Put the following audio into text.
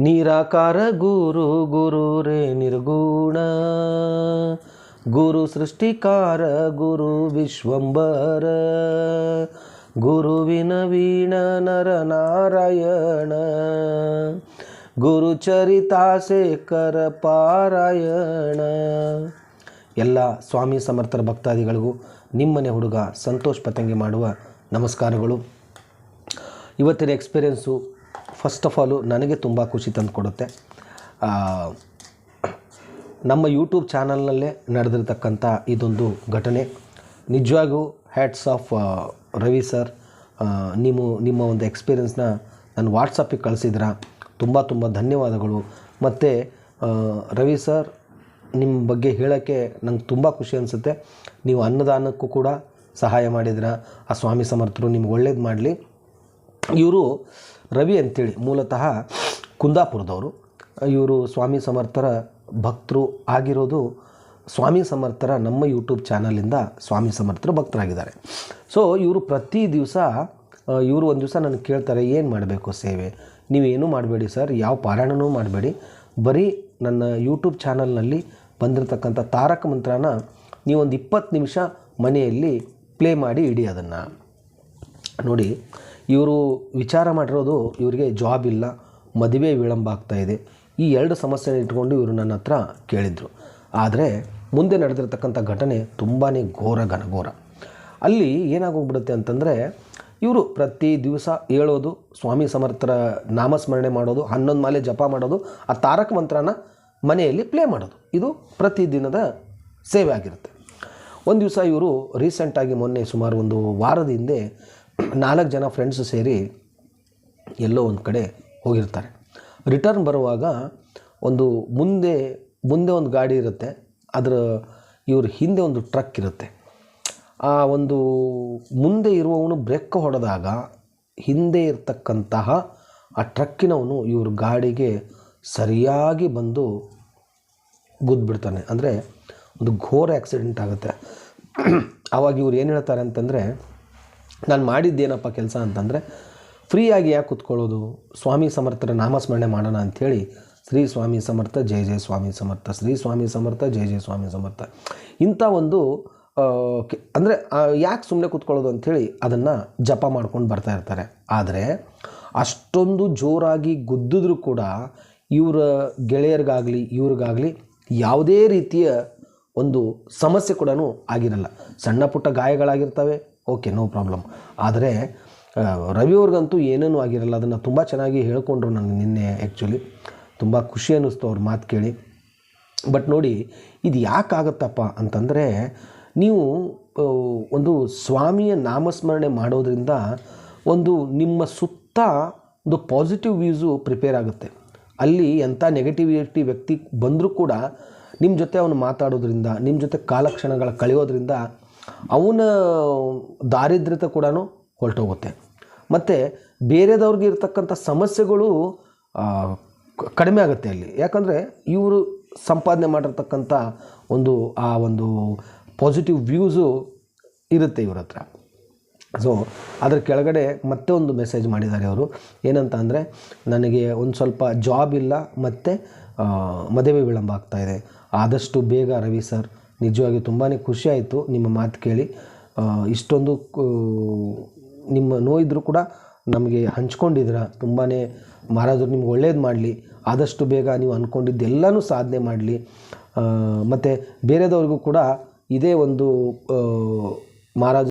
ನಿರಾಕಾರ ಗುರು ಗುರು ರೇ ನಿರ್ಗುಣ. ಗುರು ಸೃಷ್ಟಿಕಾರ ಗುರು ವಿಶ್ವಂಬರ. ಗುರುವಿನ ವೀಣ ನರ ನಾರಾಯಣ. ಗುರು ಚರಿತಾಶೇಖರ ಪಾರಾಯಣ. ಎಲ್ಲ ಸ್ವಾಮಿ ಸಮರ್ಥರ ಭಕ್ತಾದಿಗಳಿಗೂ ನಿಮ್ಮನೆ ಹುಡುಗ ಸಂತೋಷ್ ಪತಂಗಿ ಮಾಡುವ ನಮಸ್ಕಾರಗಳು. ಇವತ್ತಿನ ಎಕ್ಸ್ಪೀರಿಯೆನ್ಸು ಫಸ್ಟ್ ಆಫ್ ಆಲು ನನಗೆ ತುಂಬ ಖುಷಿ ತಂದು ಕೊಡುತ್ತೆ. ನಮ್ಮ ಯೂಟ್ಯೂಬ್ ಚಾನಲ್ನಲ್ಲೇ ನಡೆದಿರ್ತಕ್ಕಂಥ ಇದೊಂದು ಘಟನೆ. ನಿಜವಾಗೂ ಹ್ಯಾಟ್ಸ್ ಆಫ್ ರವಿ ಸರ್ ನಿಮ್ಮ ನಿಮ್ಮ ಒಂದು ಎಕ್ಸ್ಪೀರಿಯೆನ್ಸ್ನ ನಾನು ವಾಟ್ಸಪ್ಪಿಗೆ ಕಳಿಸಿದ್ರ? ತುಂಬ ತುಂಬ ಧನ್ಯವಾದಗಳು. ಮತ್ತು ರವಿ ಸರ್ ನಿಮ್ಮ ಬಗ್ಗೆ ಹೇಳೋಕ್ಕೆ ನಂಗೆ ತುಂಬ ಖುಷಿ ಅನಿಸುತ್ತೆ. ನೀವು ಅನ್ನದಾನಕ್ಕೂ ಕೂಡ ಸಹಾಯ ಮಾಡಿದ್ರ? ಆ, ಸ್ವಾಮಿ ಸಮರ್ಥರು ನಿಮ್ಗೆ ಒಳ್ಳೇದು ಮಾಡಲಿ. ಇವರು ರವಿ ಅಂತೇಳಿ, ಮೂಲತಃ ಕುಂದಾಪುರದವರು. ಇವರು ಸ್ವಾಮಿ ಸಮರ್ಥರ ಭಕ್ತರು ಆಗಿರೋದು ಸ್ವಾಮಿ ಸಮರ್ಥರ ನಮ್ಮ ಯೂಟ್ಯೂಬ್ ಚಾನಲಿಂದ ಸ್ವಾಮಿ ಸಮರ್ಥರು ಭಕ್ತರಾಗಿದ್ದಾರೆ. ಸೊ ಇವರು ಪ್ರತಿ ದಿವಸ ಇವರು ಒಂದು ದಿವಸ ನನಗೆ ಕೇಳ್ತಾರೆ, ಏನು ಮಾಡಬೇಕು ಸೇವೆ? ನೀವೇನು ಮಾಡಬೇಡಿ ಸರ್, ಯಾವ ಪಾರಾಯಣನೂ ಮಾಡಬೇಡಿ. ಬರೀ ನನ್ನ ಯೂಟ್ಯೂಬ್ ಚಾನಲ್ನಲ್ಲಿ ಬಂದಿರತಕ್ಕಂಥ ತಾರಕ ಮಂತ್ರನ ನೀವೊಂದು ಇಪ್ಪತ್ತು ನಿಮಿಷ ಮನೆಯಲ್ಲಿ ಪ್ಲೇ ಮಾಡಿ ಇಡಿ ಅದನ್ನು. ನೋಡಿ ಇವರು ವಿಚಾರ ಮಾಡಿರೋದು ಇವರಿಗೆ ಜಾಬ್ ಇಲ್ಲ, ಮದುವೆ ವಿಳಂಬ ಆಗ್ತಾ ಇದೆ. ಈ ಎರಡು ಸಮಸ್ಯೆ ಇಟ್ಕೊಂಡು ಇವರು ನನ್ನ ಹತ್ರ ಕೇಳಿದರು. ಆದರೆ ಮುಂದೆ ನಡೆದಿರ್ತಕ್ಕಂಥ ಘಟನೆ ತುಂಬಾ ಘೋರ ಘನಘೋರ. ಅಲ್ಲಿ ಏನಾಗೋಗ್ಬಿಡುತ್ತೆ ಅಂತಂದರೆ ಇವರು ಪ್ರತಿ ದಿವಸ ಹೇಳೋದು, ಸ್ವಾಮಿ ಸಮರ್ಥರ ನಾಮಸ್ಮರಣೆ ಮಾಡೋದು, ಹನ್ನೊಂದು ಮಾಲೆ ಜಪ ಮಾಡೋದು, ಆ ತಾರಕ ಮಂತ್ರನ ಮನೆಯಲ್ಲಿ ಪ್ಲೇ ಮಾಡೋದು. ಇದು ಪ್ರತಿದಿನದ ಸೇವೆ ಆಗಿರುತ್ತೆ. ಒಂದು ದಿವಸ ಇವರು ರೀಸೆಂಟಾಗಿ ಮೊನ್ನೆ ಸುಮಾರು ಒಂದು ವಾರದ ಹಿಂದೆ ನಾಲ್ಕು ಜನ ಫ್ರೆಂಡ್ಸ್ ಸೇರಿ ಎಲ್ಲೋ ಒಂದು ಕಡೆ ಹೋಗಿರ್ತಾರೆ. ರಿಟರ್ನ್ ಬರುವಾಗ ಒಂದು ಮುಂದೆ ಮುಂದೆ ಒಂದು ಗಾಡಿ ಇರುತ್ತೆ. ಅದರ, ಇವ್ರ ಹಿಂದೆ ಒಂದು ಟ್ರಕ್ ಇರುತ್ತೆ. ಆ ಒಂದು ಮುಂದೆ ಇರುವವನು ಬ್ರೇಕ್ ಹೊಡೆದಾಗ ಹಿಂದೆ ಇರ್ತಕ್ಕಂತಹ ಆ ಟ್ರಕ್ಕಿನವನು ಇವ್ರ ಗಾಡಿಗೆ ಸರಿಯಾಗಿ ಬಂದು ಗುದ್ದುಬಿಡ್ತಾನೆ ಅಂದರೆ ಒಂದು ಘೋರ ಆಕ್ಸಿಡೆಂಟ್ ಆಗುತ್ತೆ. ಆವಾಗ ಇವ್ರು ಏನು ಹೇಳ್ತಾರೆ ಅಂತಂದರೆ ನಾನು ಮಾಡಿದ್ದೇನಪ್ಪ ಕೆಲಸ ಅಂತಂದರೆ ಫ್ರೀಯಾಗಿ ಯಾಕೆ ಕುತ್ಕೊಳ್ಳೋದು? ಸ್ವಾಮಿ ಸಮರ್ಥರ ನಾಮಸ್ಮರಣೆ ಮಾಡೋಣ ಅಂಥೇಳಿ ಶ್ರೀ ಸ್ವಾಮಿ ಸಮರ್ಥ ಜಯ ಜಯ ಸ್ವಾಮಿ ಸಮರ್ಥ, ಶ್ರೀ ಸ್ವಾಮಿ ಸಮರ್ಥ ಜಯ ಜಯ ಸ್ವಾಮಿ ಸಮರ್ಥ. ಇಂಥ ಒಂದು ಅಂದರೆ ಯಾಕೆ ಸುಮ್ಮನೆ ಕೂತ್ಕೊಳ್ಳೋದು ಅಂಥೇಳಿ ಅದನ್ನು ಜಪ ಮಾಡ್ಕೊಂಡು ಬರ್ತಾ ಇರ್ತಾರೆ. ಆದರೆ, ಅಷ್ಟೊಂದು ಜೋರಾಗಿ ಗುದ್ದಿದ್ರೂ ಕೂಡ ಇವರ ಗೆಳೆಯರಿಗಾಗಲಿ, ಇವ್ರಿಗಾಗಲಿ ಯಾವುದೇ ರೀತಿಯ ಒಂದು ಸಮಸ್ಯೆ ಕೂಡ ಆಗಿರಲ್ಲ. ಸಣ್ಣ ಪುಟ್ಟ ಗಾಯಗಳಾಗಿರ್ತವೆ ಓಕೆ, ನೋ ಪ್ರಾಬ್ಲಮ್. ಆದರೆ ರವಿಯವ್ರಿಗಂತೂ ಏನೇನೂ ಆಗಿರಲ್ಲ, ಅದನ್ನು ತುಂಬ ಚೆನ್ನಾಗಿ ಹೇಳ್ಕೊಂಡ್ರು ನನಗೆ ನಿನ್ನೆ ಆ್ಯಕ್ಚುಲಿ ತುಂಬ ಖುಷಿ ಅನ್ನಿಸ್ತು ಅವ್ರ ಮಾತು ಕೇಳಿ. ಬಟ್ ನೋಡಿ, ಇದು ಯಾಕಾಗತ್ತಪ್ಪ ಅಂತಂದರೆ, ನೀವು ಒಂದು ಸ್ವಾಮಿಯ ನಾಮಸ್ಮರಣೆ ಮಾಡೋದ್ರಿಂದ ಒಂದು ನಿಮ್ಮ ಸುತ್ತ ಒಂದು ಪಾಸಿಟಿವ್ ವ್ಯೂಸು ಪ್ರಿಪೇರ್ ಆಗುತ್ತೆ. ಅಲ್ಲಿ ಎಂಥ ನೆಗೆಟಿವಿಟಿ ವ್ಯಕ್ತಿ ಬಂದರೂ ಕೂಡ ನಿಮ್ಮ ಜೊತೆ ಅವನು ಮಾತಾಡೋದ್ರಿಂದ ನಿಮ್ಮ ಜೊತೆ ಕಾಲಕ್ಷಣಗಳ ಕಳೆಯೋದ್ರಿಂದ ಅವನ ದಾರಿದ್ರ್ಯತೆ ಕೂಡ ಹೊರಟೋಗುತ್ತೆ. ಮತ್ತು ಬೇರೆದವ್ರಿಗೆ ಇರ್ತಕ್ಕಂಥ ಸಮಸ್ಯೆಗಳು ಕಡಿಮೆ ಆಗುತ್ತೆ ಅಲ್ಲಿ. ಯಾಕಂದರೆ ಇವರು ಸಂಪಾದನೆ ಮಾಡಿರ್ತಕ್ಕಂಥ ಒಂದು, ಆ ಒಂದು ಪಾಸಿಟಿವ್ ವ್ಯೂಸು ಇರುತ್ತೆ ಇವ್ರ ಹತ್ರ. ಸೊ ಅದರ ಕೆಳಗಡೆ ಮತ್ತೆ ಒಂದು ಮೆಸೇಜ್ ಮಾಡಿದ್ದಾರೆ ಅವರು. ಏನಂತ ಅಂದರೆ, ನನಗೆ ಒಂದು ಸ್ವಲ್ಪ ಜಾಬ್ ಇಲ್ಲ, ಮತ್ತು ಮದುವೆ ವಿಳಂಬ ಆಗ್ತಾಯಿದೆ ಆದಷ್ಟು ಬೇಗ ರವಿ ಸರ್ ನಿಜವಾಗಿ ತುಂಬಾ ಖುಷಿ ಆಯಿತು ನಿಮ್ಮ ಮಾತು ಕೇಳಿ. ಇಷ್ಟೊಂದು ನಿಮ್ಮ ನೋಯಿದ್ರು ಕೂಡ ನಮಗೆ ಹಂಚ್ಕೊಂಡಿದ್ರ ತುಂಬಾ ಮಹಾರಾಜರು ನಿಮ್ಗೆ ಒಳ್ಳೇದು ಮಾಡಲಿ, ಆದಷ್ಟು ಬೇಗ ನೀವು ಅಂದ್ಕೊಂಡಿದ್ದೆಲ್ಲನೂ ಸಾಧನೆ ಮಾಡಲಿ. ಮತ್ತು ಬೇರೆದವ್ರಿಗೂ ಕೂಡ ಇದೇ ಒಂದು ಮಹಾರಾಜ